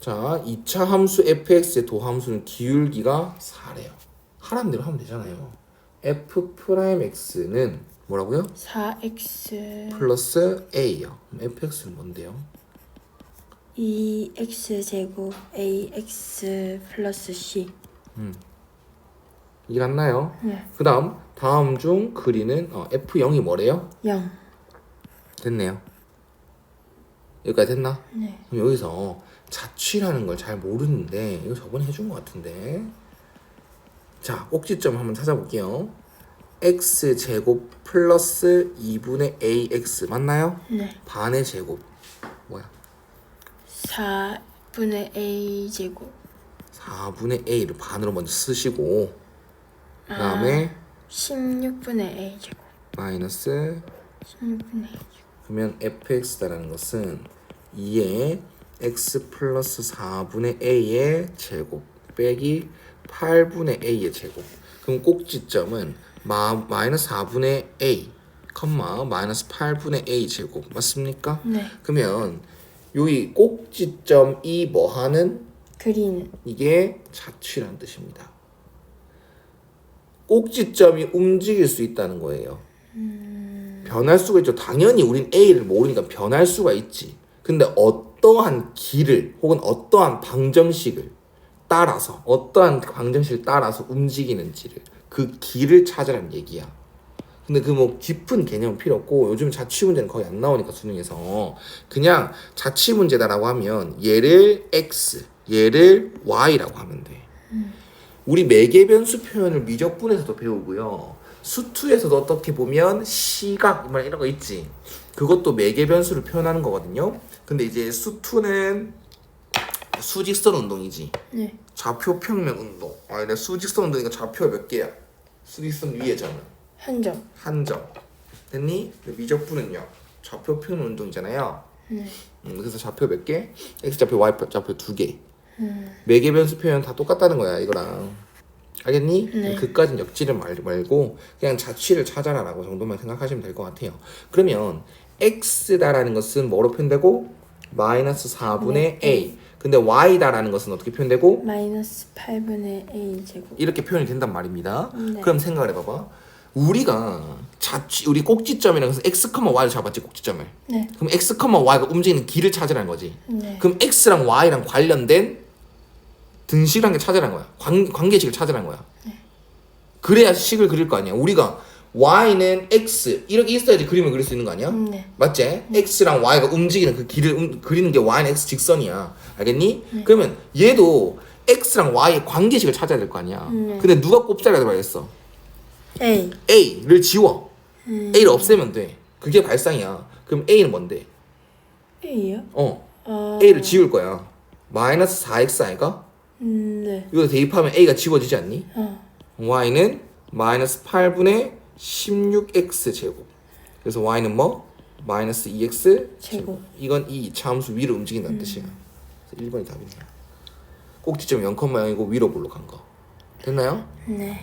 자, 2차 함수 fx의 도함수는 기울기가 4래요. 하란 대로 하면 되잖아요. f 프라임 x는 뭐라고요? 4x 플러스 a요. 그럼 fx는 뭔데요? 2x 제곱 ax 플러스 c 이해 갔나요? 네. 그 다음 다음 중 그리는 어, f0이 뭐래요? 0 됐네요. 여기까지 됐나? 네. 그럼 여기서 자취라는 걸 잘 모르는데 이거 저번에 해준 것 같은데 자 꼭지점 한번 찾아볼게요 x 제곱 플러스 2분의 ax 맞나요? 네. 반의 제곱 뭐야 4분의 a 제곱 4분의 a를 반으로 먼저 쓰시고 그 다음에 16분의 a 제곱 마이너스 16분의 a 제곱 그러면 fx다라는 것은 2의 x 플러스 4분의 a의 제곱 빼기 8분의 a의 제곱 그럼 꼭지점은 마, 마이너스 4분의 a 컴마 마이너스 8분의 a 제곱 맞습니까? 네. 그러면 여기 꼭지점이 뭐하는 그린 이게 자취란 뜻입니다. 꼭지점이 움직일 수 있다는 거예요. 변할 수가 있죠. 당연히 우린 A를 모르니까 변할 수가 있지. 근데 어떠한 길을 혹은 어떠한 방정식을 따라서 어떠한 방정식을 따라서 움직이는지를 그 길을 찾으라는 얘기야. 근데 그 뭐 깊은 개념은 필요 없고 요즘 자취 문제는 거의 안 나오니까 수능에서 그냥 자취 문제다라고 하면 얘를 x, 얘를 y라고 하면 돼. 우리 매개 변수 표현을 미적분에서도 배우고요. 수투에서도 어떻게 보면 시각 뭐 이런 거 있지. 그것도 매개 변수를 표현하는 거거든요. 근데 이제 수투는 수직선 운동이지. 네. 좌표 평면 운동. 아, 근데 수직선 운동이니까 좌표가 몇 개야? 수직선 위에 점은 한 점. 한 점. 됐니? 미적분은요. 좌표 평면 운동이잖아요. 네. 음, 그래서 좌표 몇 개? x 좌표, y 좌표 두 개. 매개 변수 표현 다 똑같다는 거야 이거랑. 알겠니? 네. 그까진 역지를 말, 말고 그냥 자취를 찾아라라고 정도만 생각하시면 될 것 같아요. 그러면 x다라는 것은 뭐로 표현되고 마이너스 4분의 a. 근데 y다라는 것은 어떻게 표현되고 마이너스 8분의 a 제곱 이렇게 표현이 된단 말입니다. 네. 그럼 생각을 해봐봐. 우리가 자취 우리 꼭지점이라는 것은 x, y를 잡았지 꼭지점을. 네. 그럼 x, y가 움직이는 길을 찾으라는 거지. 네. 그럼 x랑 y랑 관련된 등식이라는 게 찾으라는 거야. 관, 관계식을 찾으라는 거야. 그래야 식을 그릴 거 아니야. 우리가 y는 x 이렇게 있어야지 그림을 그릴 수 있는 거 아니야? 네. 맞지? x랑 y가 움직이는 그 길을 움- 그리는 게 y는 x 직선이야. 알겠니? 그러면 얘도 x랑 y의 관계식을 찾아야 될 거 아니야. 네. 근데 누가 꼽자라고 말했어? a a를 지워. 음. a를 없애면 돼. 그게 발상이야. 그럼 a는 뭔데? a요? 어, 아 a를 지울 거야. 마이너스 4x 아이가? 음, 네. 이거 대입하면 a가 지워지지 않니? 어. y는 마이너스 8분의 16x 제곱. 그래서 y는 뭐? 마이너스 2x 제곱. 이건 이 차함수 위로 움직인다는 뜻이야. 그래서 1번이 답이네요. 꼭지점 0,0이고 위로 볼록한 거. 됐나요? 네.